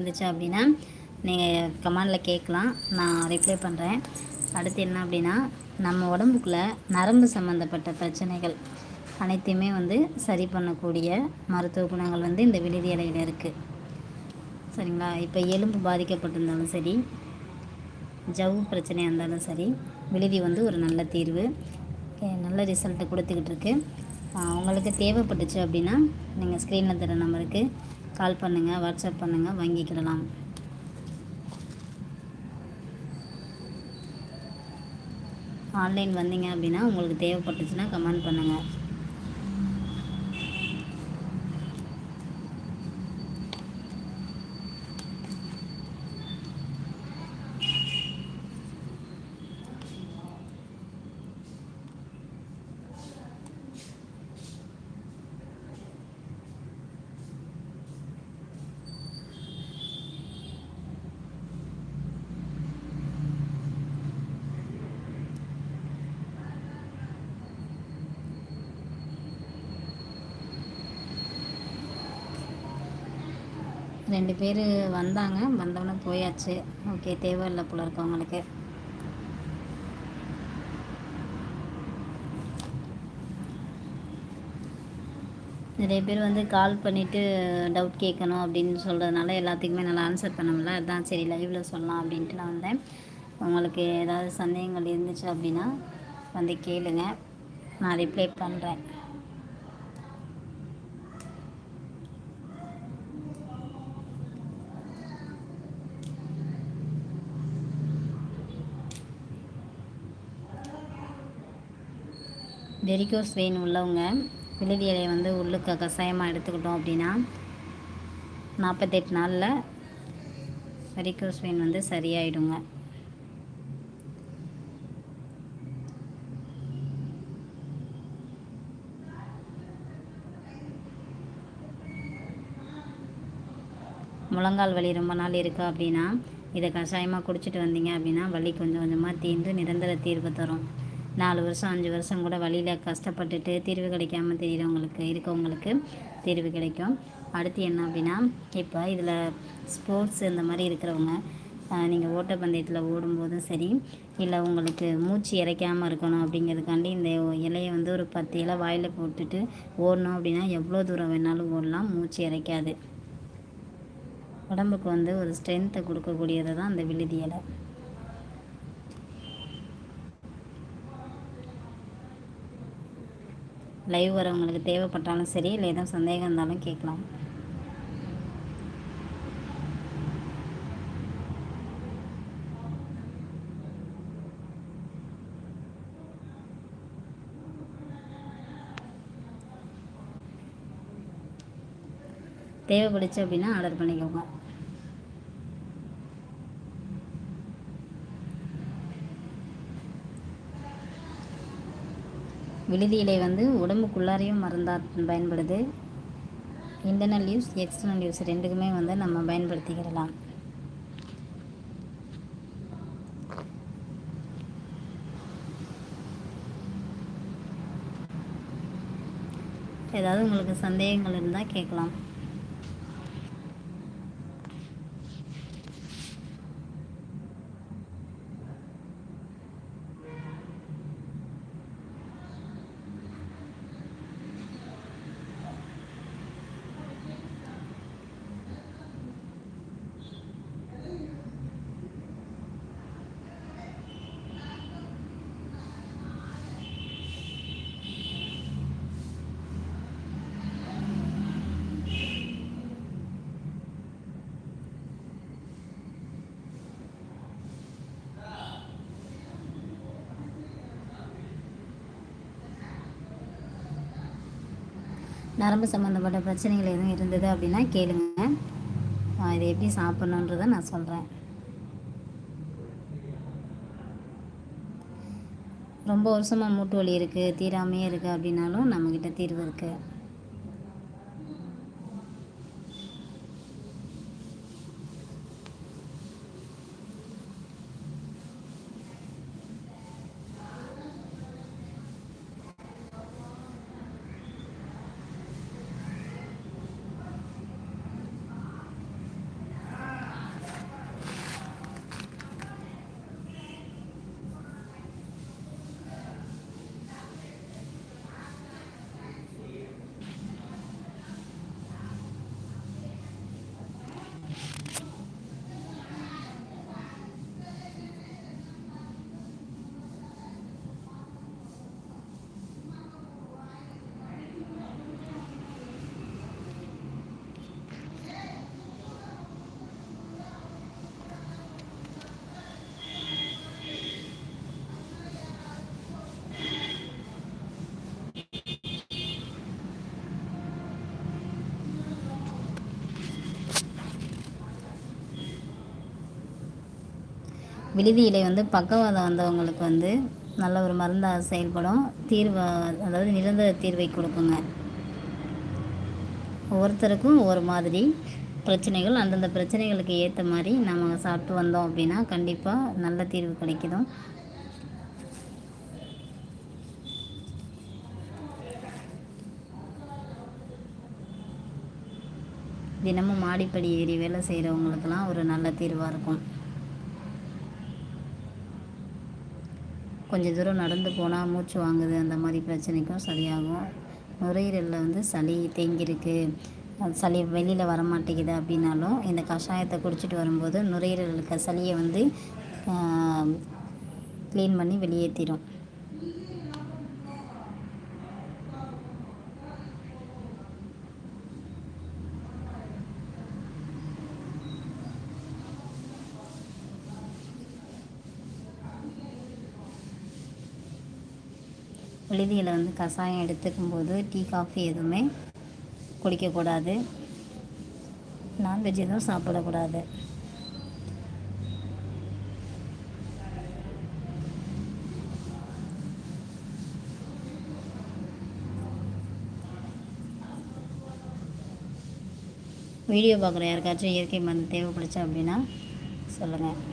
இருந்துச்சு அப்படின்னா நீங்கள் கமெண்டில் கேட்கலாம். நான் ரிப்ளை பண்ணுறேன் அடுத்து என்ன அப்படின்னா நம்ம உடம்புக்குள்ளே நரம்பு சம்மந்தப்பட்ட பிரச்சனைகள் அனைத்தையுமே வந்து சரி பண்ணக்கூடிய மருத்துவ குணங்கள் வந்து இந்த விடுதி இலையில் இருக்குது சரிங்களா? இப்போ எலும்பு பாதிக்கப்பட்டிருந்தாலும் சரி ஜவ்வு பிரச்சனையாக இருந்தாலும் சரி விடுதி வந்து ஒரு நல்ல தீர்வு. நல்ல ரிசல்ட்டை கொடுத்துக்கிட்டு இருக்கு. உங்களுக்கு தேவைப்பட்டுச்சு அப்படின்னா நீங்கள் ஸ்க்ரீனில் தர நம்பருக்கு கால் பண்ணுங்கள் வாட்ஸ்அப் பண்ணுங்கள் வாங்கிக்கிடலாம். ஆன்லைன் வந்தீங்க அப்படின்னா உங்களுக்கு தேவைப்பட்டுச்சுன்னா கமெண்ட் பண்ணுங்கள் ரெண்டு பேர் வந்தாங்க. வந்தவொடனே போயாச்சு. ஓகே தேவையில்லை போல இருக்கவங்களுக்கு நிறைய பேர் வந்து கால் பண்ணிவிட்டு டவுட் கேட்கணும் அப்படின்னு சொல்கிறதுனால எல்லாத்துக்குமே நல்லா ஆன்சர் பண்ண முடியல அதுதான் சரி லைவில் சொல்லலாம் அப்படின்ட்டு நான் வந்தேன். உங்களுக்கு ஏதாவது சந்தேகங்கள் இருந்துச்சு அப்படின்னா வந்து கேளுங்க. நான் ரிப்ளை பண்ணுறேன் வெரிகோஸ் வெயின் உள்ளவங்க விழுதி இலையை வந்து உள்ளுக்க கஷாயமாக எடுத்துக்கிட்டோம் அப்படின்னா நாற்பத்தெட்டு நாளில் வெரிகோஸ் வெயின் வந்து சரியாயிடுங்க. முழங்கால் வலி ரொம்ப நாள் இருக்குது அப்படின்னா இதை கஷாயமாக குடிச்சிட்டு வந்தீங்க அப்படின்னா வலி கொஞ்சம் கொஞ்சமாக தீர்ந்து நிரந்தர தீர்வு தரும். நாலு வருஷம் அஞ்சு வருஷம் கூட வழியில் கஷ்டப்பட்டுட்டு தீர்வு கிடைக்காம தெரியிறவங்களுக்கு இருக்கவங்களுக்கு தீர்வு கிடைக்கும். அடுத்து என்ன அப்படின்னா இப்போ இதில் ஸ்போர்ட்ஸ் இந்த மாதிரி இருக்கிறவங்க நீங்கள் ஓட்டப்பந்தயத்தில் ஓடும்போதும் சரி இல்லை உங்களுக்கு மூச்சு இறைக்காமல் இருக்கணும் அப்படிங்கிறதுக்காண்டி இந்த இலையை வந்து ஒரு பத்து இலை வாயில் போட்டுட்டு ஓடணும் அப்படின்னா எவ்வளோ தூரம் வேணாலும் ஓடலாம் மூச்சு இறைக்காது. உடம்புக்கு வந்து ஒரு ஸ்ட்ரென்த்தை கொடுக்கக்கூடியது தான் அந்த விழுதி இலை. லைவ் வரவங்களுக்கு தேவைப்பட்டாலும் சரி இல்லை எதுவும் சந்தேகம் இருந்தாலும் கேட்கலாம். தேவைப்படுச்சு அப்படின்னா ஆர்டர் பண்ணிக்கோங்க. விழுதி இலை வந்து உடம்புக்குள்ளாரையும் மருந்தாக பயன்படுது. இன்டர்னல் யூஸ் எக்ஸ்டர்னல் யூஸ் ரெண்டுக்குமே வந்து நம்ம பயன்படுத்திக்கிடலாம். ஏதாவது உங்களுக்கு சந்தேகங்கள் இருந்தால் கேட்கலாம். நரம்பு சம்மந்தப்பட்ட பிரச்சனைகள் எதுவும் இருந்தது அப்படின்னா கேளுங்க. இதை எப்படி சாப்பிட்ணுன்றதை நான் சொல்கிறேன் ரொம்ப வருஷமாக மூட்டு வலி இருக்குது தீராமையே இருக்குது அப்படின்னாலும் நம்மக்கிட்ட தீர்வு இருக்குது விடுதி இலை வந்து பக்கவாதம் வந்தவங்களுக்கு வந்து நல்ல ஒரு மருந்தாக செயல்படும். தீர்வு அதாவது நிரந்தர தீர்வை கொடுக்குங்க. ஒவ்வொருத்தருக்கும் ஒவ்வொரு மாதிரி பிரச்சனைகள் அந்தந்த பிரச்சனைகளுக்கு ஏற்ற மாதிரி நம்ம சாப்பிட்டு வந்தோம் அப்படின்னா கண்டிப்பாக நல்ல தீர்வு கிடைக்கிதும். தினமும் மாடிப்படி ஏறி வேலை செய்கிறவங்களுக்கெல்லாம் ஒரு நல்ல தீர்வாக இருக்கும். கொஞ்சம் தூரம் நடந்து போனால் மூச்சு வாங்குது அந்த மாதிரி பிரச்சனைக்கும் சரியாகும். நுரையீரலில் வந்து சளி தேங்கியிருக்கு. சளி வெளியில் வர மாட்டேங்குது அப்படின்னாலும் இந்த கஷாயத்தை குடிச்சிட்டு வரும்போது நுரையீரலுக்கு சளியை வந்து க்ளீன் பண்ணி வெளியேற்றிடும் விழுதியில் வந்து கஷாயம் எடுத்துக்கும் போது டீ காஃபி எதுவுமே குடிக்கக்கூடாது நான்வெஜ் எதுவும் சாப்பிடக்கூடாது. வீடியோ பார்க்குற யாருக்காச்சும் இயற்கை மருந்து தேவைப்படுச்சு அப்படின்னா சொல்லுங்கள்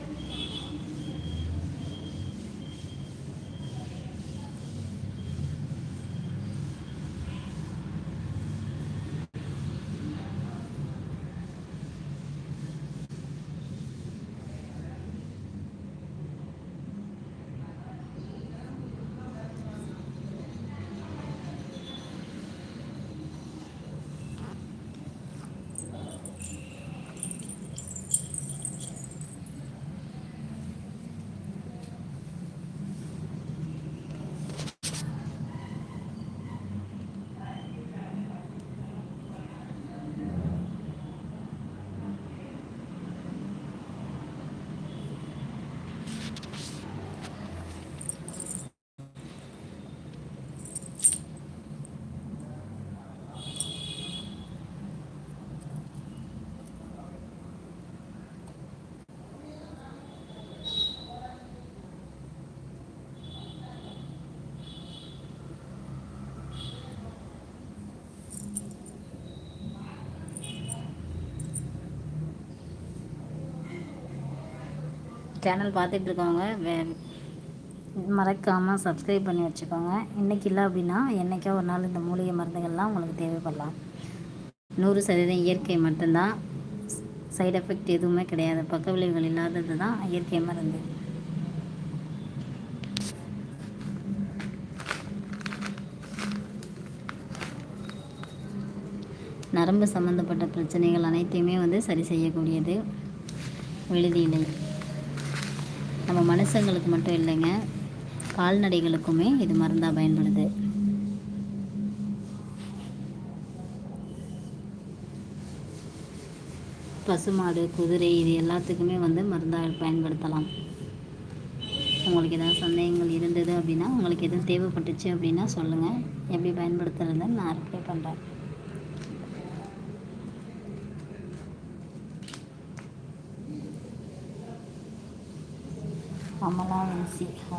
சேனல் பார்த்துட்ருக்கவங்க வே மறக்காமல் சப்ஸ்கிரைப் பண்ணி வச்சுக்கோங்க. இன்றைக்கி இல்லை அப்படின்னா என்றைக்கோ ஒரு நாள் இந்த மூலிகை மருந்துகள்லாம் உங்களுக்கு தேவைப்படலாம். நூறு சதவீதம் இயற்கை மட்டும்தான். சைடு எஃபெக்ட் எதுவுமே கிடையாது. பக்க விளைவுகள் இல்லாதது தான் இயற்கை மருந்து. நரம்பு சம்மந்தப்பட்ட பிரச்சனைகள் அனைத்தையுமே வந்து சரி செய்யக்கூடியது. விழுதி நம்ம மனுஷங்களுக்கு மட்டும் இல்லைங்க கால்நடைகளுக்குமே இது மருந்தாக பயன்படுது. பசுமாடு குதிரை இது எல்லாத்துக்குமே வந்து மருந்தாக பயன்படுத்தலாம். உங்களுக்கு ஏதாவது சந்தேகங்கள் இருந்தது அப்படின்னா உங்களுக்கு எதுவும் தேவைப்பட்டுச்சு அப்படின்னா சொல்லுங்கள் எப்படி பயன்படுத்துறதுன்னு நான் ரிப்ளை பண்ணுறேன் 把毛囊给洗开。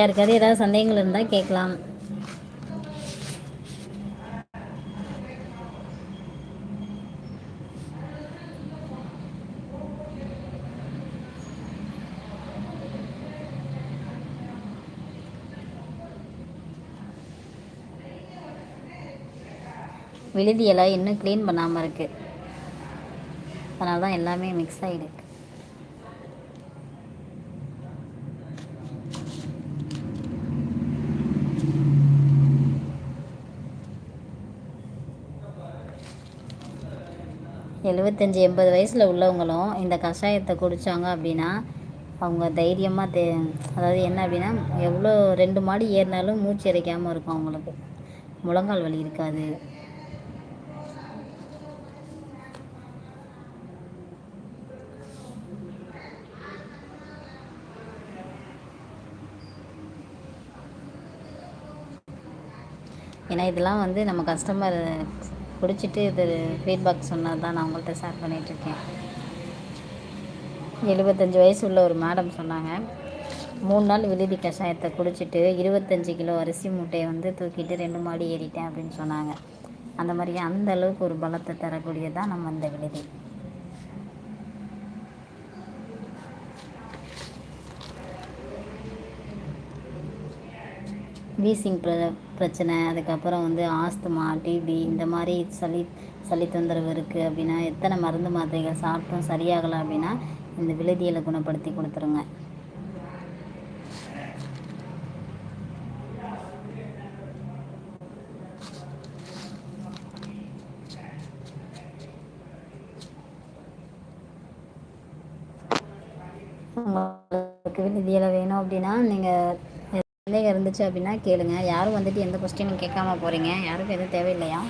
யாருக்காவது ஏதாவது சந்தேகங்கள் இருந்தால் கேட்கலாம். விழுதியெல்லாம் இன்னும் க்ளீன் பண்ணாமல் இருக்குது அதனால தான் எல்லாமே மிக்ஸ் ஆகிடுக்கு எழுபத்தஞ்சி எண்பது வயசில் உள்ளவங்களும் இந்த கஷாயத்தை குடித்தாங்க அப்படின்னா அவங்க தைரியமாக தே அதாவது என்ன அப்படின்னா எவ்வளோ ரெண்டு மாடி ஏறினாலும் மூச்சு இறைக்காமல் இருக்கும் அவங்களுக்கு. முழங்கால் வலி இருக்காது. ஏன்னா இதெல்லாம் வந்து நம்ம கஸ்டமர் குடிச்சிட்டு இது ஃபீட்பேக் சொன்னது தான் நான் உங்கள்கிட்ட ஷேர் பண்ணிகிட்ருக்கேன் எழுபத்தஞ்சி வயசு உள்ள ஒரு மேடம் சொன்னாங்க மூணு நாள் விழுதி கஷாயத்தை குடிச்சிட்டு இருபத்தஞ்சி கிலோ அரிசி மூட்டையை வந்து தூக்கிட்டு ரெண்டு மாடி ஏறிட்டேன் அப்படின்னு சொன்னாங்க. அந்த மாதிரி அந்த அளவுக்கு ஒரு பலத்தை தரக்கூடியதான் நம்ம இந்த விழுதி. வீசிங் பிர பிரச்சனை அதுக்கப்புறம் வந்து ஆஸ்துமா டிபி இந்த மாதிரி சளி சளி தொந்தரவு இருக்குது அப்படின்னா எத்தனை மருந்து மாத்திரைகள் சாப்பிட்டும் சரியாகலை அப்படின்னா இந்த விழுதியில் குணப்படுத்தி கொடுத்துருங்க. உங்களுக்கு விழுதியில் வேணும் அப்படின்னா நீங்கள் சந்தேகம் இருந்துச்சு அப்படின்னா கேளுங்க. யாரும் வந்துட்டு எந்த கொஸ்டினும் கேட்காம போகிறீங்க யாருக்கும் எதுவும் தேவையில்லையா?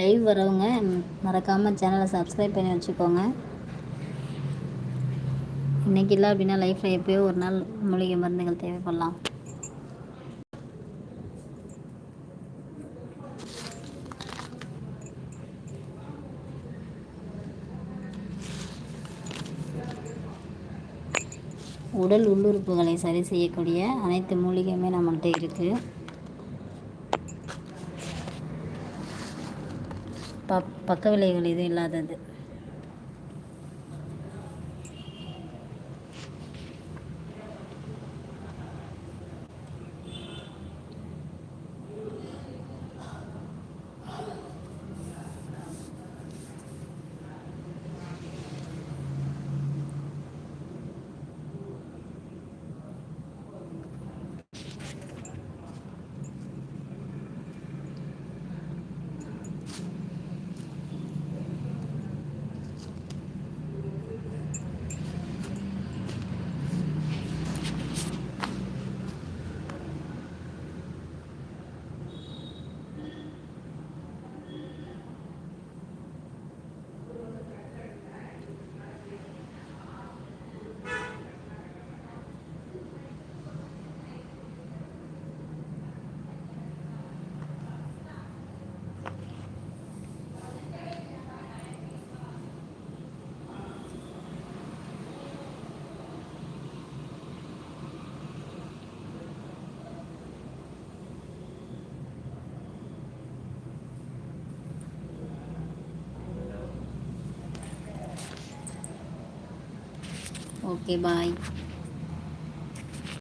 லைவ் வரவங்க மறக்காமல் சேனலை சப்ஸ்கிரைப் பண்ணி வச்சுக்கோங்க. இன்றைக்கி இல்லை அப்படின்னா லைஃப்பில் எப்போயோ ஒரு நாள் மூலிகை மருந்துகள் தேவைப்படலாம். உடல் உள்ளுறுப்புகளை சரி செய்யக்கூடிய அனைத்து மூலிகையுமே நம்மள்கிட்ட இருக்குது ப பக்க விளைவுகள் எதுவும் இல்லாதது. Okay bye